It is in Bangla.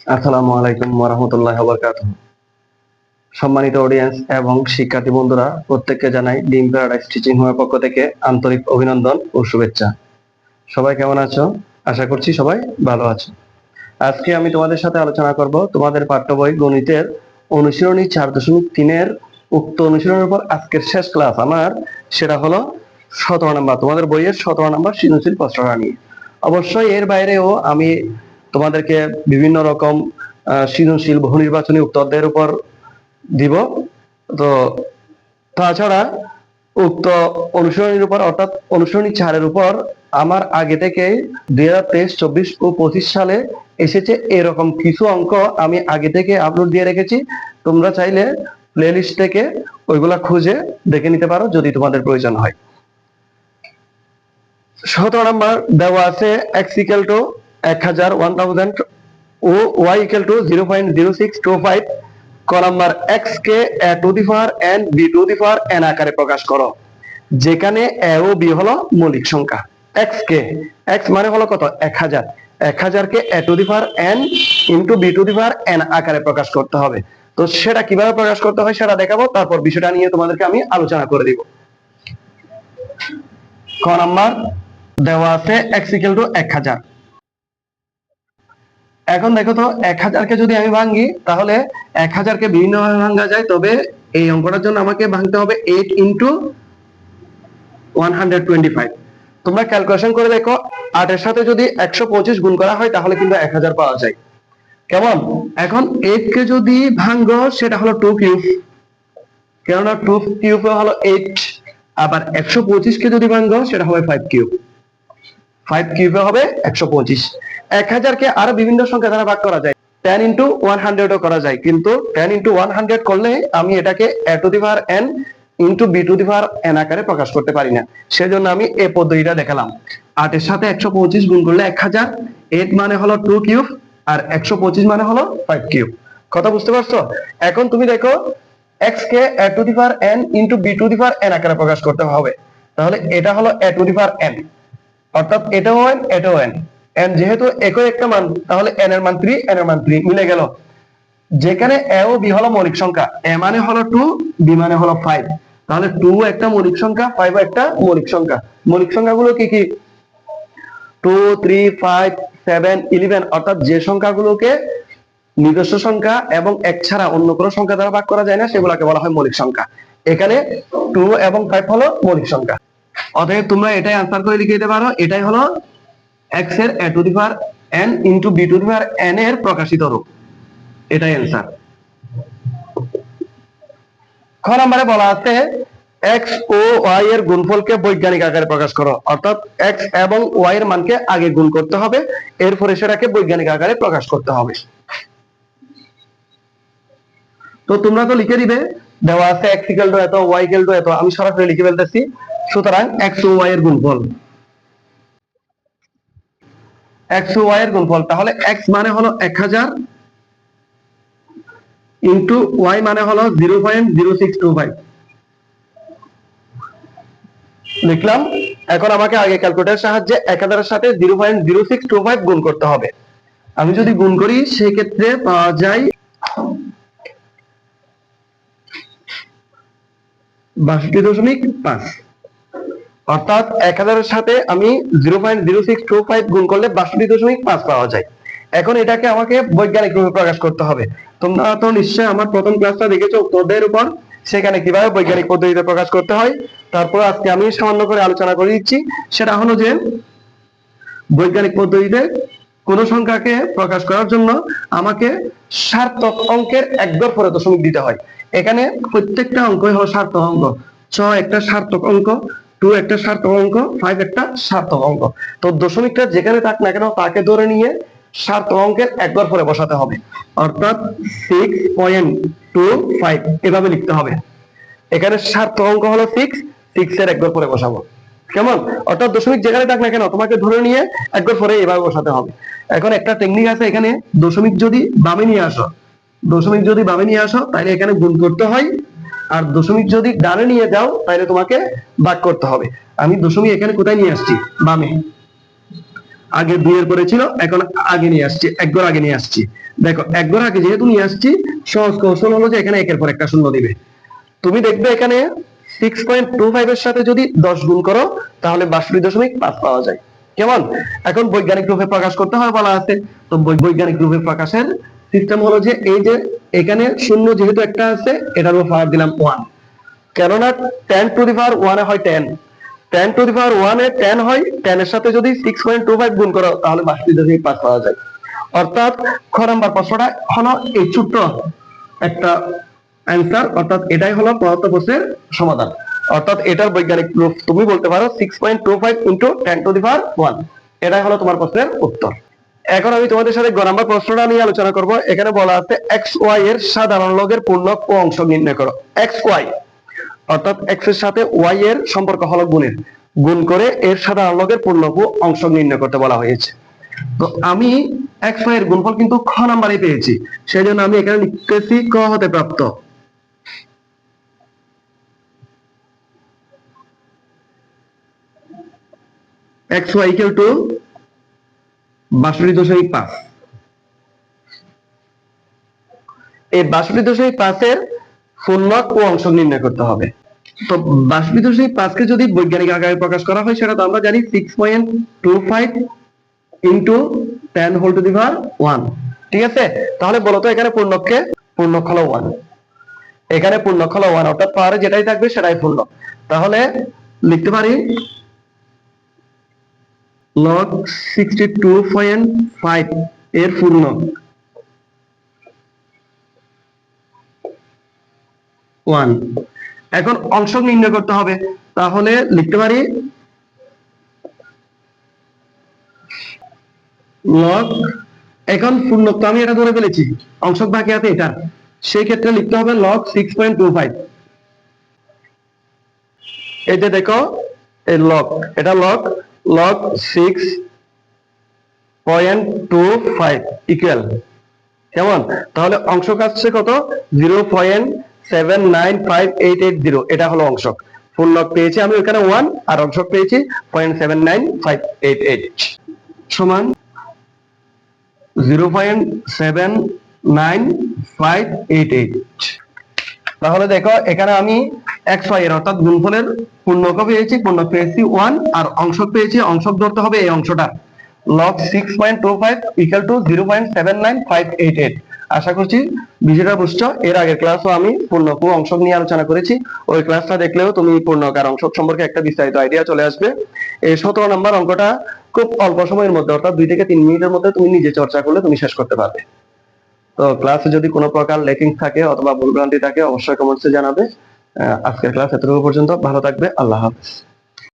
আসসালামু আলাইকুম ওরহমতুল্লাহ বরকাত সম্মানিত অডিয়েন্স এবং শিক্ষার্থী বন্ধুরা, প্রত্যেককে জানাই ডিম প্যারাডাইস টিচিং হোমের পক্ষ থেকে আন্তরিক অভিনন্দন ও শুভেচ্ছা। সবাই কেমন আছো? আশা করছি সবাই ভালো আছো। আজকে আমি তোমাদের সাথে আলোচনা করব তোমাদের পাঠ্য বই গণিতের অনুশীলনী চার দশমিক তিনের উক্ত অনুশীলনের উপর আজকের শেষ ক্লাস আমার, সেটা হলো সতেরো নাম্বার। তোমাদের বইয়ের সতেরো নাম্বার সৃজনশীল প্রশ্নটা নিয়ে। অবশ্যই এর বাইরেও আমি তোমাদেরকে বিভিন্ন রকম সৃজনশীল বহু নির্বাচনী উত্তরদের উপর দিব। তো তাছাড়া উক্ত অনুসরণীর উপর, অর্থাৎ অনুসরণী চারের উপর আমার আগে থেকে দুই হাজার তেইশ, চব্বিশ ও পঁচিশ সালে এসেছে এরকম কিছু অঙ্ক আমি আগে থেকে আপলোড দিয়ে রেখেছি। তোমরা চাইলে প্লে লিস্ট থেকে ওইগুলা খুঁজে দেখে নিতে পারো যদি তোমাদের প্রয়োজন হয়। সতেরো নম্বর দেওয়া আছে এক্স টু এক হাজার one thousand O y equal to zero point zero six two five x K a to the b to the n আকারে প্রকাশ করো। যেখানে এ ও বি হলো মৌলিক সংখ্যা। এক্স কে এক্স মানে হলো কত? এক হাজার। এক হাজারকে a to the n into b to the n আকারে প্রকাশ করতে হবে। তো সেটা কীভাবে প্রকাশ করতে হয় সেটা দেখাবো, তারপর বিষয়টা নিয়ে তোমাদেরকে আমি আলোচনা করে দিব। ক নাম্বার, দেওয়া আছে এক্স ইকুয়াল টু এক হাজার। এখন দেখো তো, এক হাজারকে যদি আমি ভাঙি তাহলে এক হাজারকে বিভিন্ন ভাবে ভাঙা যায়। তবে এই অঙ্কটার জন্য আমাকে ভাঙতে হবে eight into one hundred twenty five তোমরা ক্যালকুলেশন করে দেখো আটের সাথে যদি একশো পঁচিশ গুণ করা হয়, তাহলে কিন্তু এক হাজার পাওয়া যায়। কেমন? এখন এইট কে যদি ভাঙ্গ সেটা হলো টু কিউব কেননা টু কিউব হলো এইট আবার একশো পঁচিশ কে যদি ভাঙ্গ সেটা হবে ফাইভ কিউব ফাইভ কিউবে হবে একশো পঁচিশ। এক হাজারকে আরও বিভিন্ন সংখ্যা দ্বারা ভাগ করা যায়। টেন ইন্টু ওয়ান হান্ড্রেডও করা যায়। কিন্তু টেন ইন্টু ওয়ান হান্ড্রেড করলে আমি এটাকে a to the power n into b to the power n আকারে প্রকাশ করতে পারি না। সেজন্য আমি এই পদ্ধতিটা দেখালাম। আটের সাথে একশো পঁচিশ গুণ করলে এক হাজার। এইট মানে হলো টু কিউব আর একশো পঁচিশ মানে হলো ফাইভ কিউব কথা বুঝতে পারছ? এখন তুমি দেখো x K a to the power n into b to the power n আকারে প্রকাশ করতে হবে। তাহলে এটা হলো এ টু দি পাওয়ার এন অর্থাৎ এটাও এন এটাও এন এন যেহেতু একই একটা মান, তাহলে এন এর মান থ্রি এন এর মান থ্রি মিলে গেল। যেখানে এ ও বি হলো মৌলিক সংখ্যা এ মানে হলো টু বি মানে হলো ফাইভ তাহলে টু একটা মৌলিক সংখ্যা ফাইভ একটা মৌলিক সংখ্যা। মৌলিক সংখ্যাগুলো কি কি? Two three five seven eleven অর্থাৎ যে সংখ্যাগুলোকে নিজস্ব সংখ্যা এবং এক ছাড়া অন্য কোনো সংখ্যা দ্বারা ভাগ করা যায় না, সেগুলোকে বলা হয় মৌলিক সংখ্যা। এখানে টু এবং ফাইভ হলো মৌলিক সংখ্যা। অতএব তোমরা এটাই আনসার করে লিখে দিতে পারো, এটাই হলো এক্সের a to the power n into b to the power n এর প্রকাশিত রূপ। এটাই খ নম্বরে বলা আছে ও এর গুণফলকে বৈজ্ঞানিক আকারে প্রকাশ করো। অর্থাৎ এবং ওয়াই এর মানকে আগে গুণ করতে হবে, এরপরে সেটাকে বৈজ্ঞানিক আকারে প্রকাশ করতে হবে। তো তোমরা তো লিখে দিবে, দেওয়া আছে এক্স টু এত ওয়াই ইকাল টু এত, আমি সরাসরি লিখে ফেলতেছি। সুতরাং এক্স ও ওয়াই এর গুণফল। এক্স ওয়াই এর গুণফল। তাহলে এক্স মানে হলো এক হাজার ইন্টু ওয়াই মানে হলো জিরো পয়েন্ট লিখলাম, এখন আমাকে আগে ক্যালকুলেটার সাহায্যে এক হাজারের সাথে zero point zero six two five গুণ করতে হবে। আমি যদি গুণ করি সেই ক্ষেত্রে পাওয়া যায় বাষট্টি দশমিক পাঁচ। অর্থাৎ এক হাজারের সাথে আমি zero point zero six two five গুণ করলে বাষট্টি দশমিক পাঁচ পাওয়া যায়। এখন এটাকে আমাকে বৈজ্ঞানিক রূপে প্রকাশ করতে হবে। তোমরা তো নিশ্চয়ই আমার প্রথম ক্লাসটা দেখেছ উত্তরদের উপর। সেখানে কীভাবে বৈজ্ঞানিক পদ্ধতিতে প্রকাশ করতে হয়। তারপর আজকে আমি সামান্য করে আলোচনা করে দিচ্ছি। সেটা হলো যে, বৈজ্ঞানিক পদ্ধতিতে কোন সংখ্যাকে প্রকাশ করার জন্য আমাকে সার্থক অঙ্কের এক গড় পরে দশমিক দিতে হয়। এখানে প্রত্যেকটা অঙ্কই হলো সার্থক অঙ্ক। ছ একটা সার্থক অঙ্ক। টু একটা সার্থক অঙ্ক ফাইভ একটা সার্থক অঙ্ক। তো দশমিকটা যেখানে থাক না কেন, তাকে ধরে নিয়ে সার্থক অঙ্কের একবার পরে বসাতে হবে। অর্থাৎ সিক্স পয়েন্ট টু ফাইভ এভাবে লিখতে হবে। এখানে সার্থক অঙ্ক হলো সিক্স সিক্স এর একবার পরে বসাবো। কেমন? অর্থাৎ দশমিক যেখানে থাক না কেন, তোমাকে ধরে নিয়ে একবার পরে এভাবে বসাতে হবে। এখন একটা টেকনিক আছে এখানে, দশমিক যদি বামে নিয়ে আসো, দশমিক যদি বামে নিয়ে আসো, তাহলে এখানে গুণ করতে হয় আর দশমিক যদি ডানে নিয়ে যাও, তাহলে তোমাকে ভাগ করতে হবে। আমি দশমিক এখানে কোথায় নিয়ে আসছি? বামে। আগে দুইয়ের পরে ছিল, এখন আগে নিয়ে আসছি এক ঘর আগে নিয়ে আসছি। দেখো এক ঘর আগে যেহেতু নিয়ে আসছি, সহজ কৌশল হলো যে এখানে একের পর একটা শূন্য দিবে। তুমি দেখবে এখানে সিক্স পয়েন্ট টু ফাইভ এর সাথে যদি দশ গুণ করো, তাহলে বাষট্টি দশমিক পাঁচ পাওয়া যায়। কেমন? এখন বৈজ্ঞানিক রূপে প্রকাশ করতে হয় বলা আছে। তো বৈজ্ঞানিক রূপে প্রকাশের সিস্টেম হলো যে এই যে এখানে শূন্য যেহেতু একটা আছে, এটার উপর পাওয়ার দিলাম ওয়ান কেননা টেন টু দি পাওয়ার ওয়ানে হয় ten ten to the power ওয়ানে টেন হয় টেন এর সাথে যদি সিক্স পয়েন্ট টু ফাইভ গুণ করো, তাহলে বাষট্টি দশমিক পাঁচ পাওয়া যায়। অর্থাৎ খ নাম্বার প্রশ্নটা হলো এই ছোট্ট একটা অ্যান্সার অর্থাৎ এটাই হলো পদার্থ প্রশ্নের সমাধান। অর্থাৎ এটার বৈজ্ঞানিক প্রুফ তুমি বলতে পারো six point two five into ten to the power one এটাই হলো তোমার প্রশ্নের উত্তর। এখন আমি তোমাদের সাথে গ নাম্বার প্রশ্নটা নিয়ে আলোচনা করব। এখানে বলা আছে এক্স ওয়াই এর সাধারণ লগের পূর্ণক ও অংশ নির্ণয় করো। এক্স ওয়াই অর্থাৎ এক্সের সাথে ওয়াই এর সম্পর্ক হলো গুণের। গুণ করে এর সাধারণ লগের পূর্ণক ও অংশ নির্ণয় করতে বলা হয়েছে। তো আমি এক্স ওয়াই এর গুণফল কিন্তু খ নাম্বারে পেয়েছি। সেই জন্য আমি এখানে লিখতেছি ক হতে প্রাপ্ত। এক্স ওয়াই ইকুয়াল টু বাষট্টি দশমিক পাঁচ। এই বাষট্টি দশমিক পাঁচের পূর্ণক ও অংশ নির্ণয় করতে হবে। তো বাষট্টি দশমিক পাঁচকে যদি বৈজ্ঞানিক আকারে প্রকাশ করা হয়, সেটা তো আমরা জানি six point two five into ten whole to the power one ঠিক আছে? তাহলে বলতো এখানে পূর্ণককে পূর্ণক হলো ওয়ান এখানে পূর্ণক হলো ওয়ান অর্থাৎ পাওয়ারে যেটাই থাকবে সেটাই পূর্ণ তাহলে লিখতে পারি log sixty two point five এর পূর্ণ। ওয়ান। এখন অংশ নির্ণয় করতে হবে। তাহলে লিখতে পারি লগ এখন পূর্ণ, তো আমি এটা ধরে ফেলেছি, অংশক বাকি আছে এটা। সেই ক্ষেত্রে লিখতে হবে log six point two five. যে দেখো, এই লগ এটা log log six point two five equal কেমন? তাহলে অংশক আসছে কত? Zero point seven nine five eight eight zero এটা হলো অংশক ফুল লগ পেয়েছি আমি ওখানে ওয়ান আর অংশক পেয়েছি point seven nine five eight eight সমান zero point seven nine five eight eight তাহলে দেখো, এখানে আমি এক্স ওয়াই এর অর্থাৎ গুণফলের পূর্ণক পেয়েছি পূর্ণক পেয়েছি ওয়ান আর অংশক পেয়েছি অংশক ধরতে হবে এই অংশটা। Log six point two five equal to zero point seven nine five eight eight আশা করছি বিষয়টা বুঝছ? এর আগের ক্লাসও আমি পূর্ণক ও অংশক নিয়ে আলোচনা করেছি। ওই ক্লাসটা দেখলেও তুমি পূর্ণক আর অংশক সম্পর্কে একটা বিস্তারিত আইডিয়া চলে আসবে। এই সতেরো নম্বর অঙ্কটা খুব অল্প সময়ের মধ্যে, অর্থাৎ দুই থেকে তিন মিনিটের মধ্যে তুমি নিজে চর্চা করলে তুমি শেষ করতে পারবে। তো ক্লাসে যদি কোনো প্রকার লেকিং থাকে অথবা ভুলভ্রান্তি থাকে, অবশ্যই কমেন্টসে জানাবে। আজকের ক্লাস এতটুকু পর্যন্ত। ভালো থাকবে। আল্লাহ হাফেজ।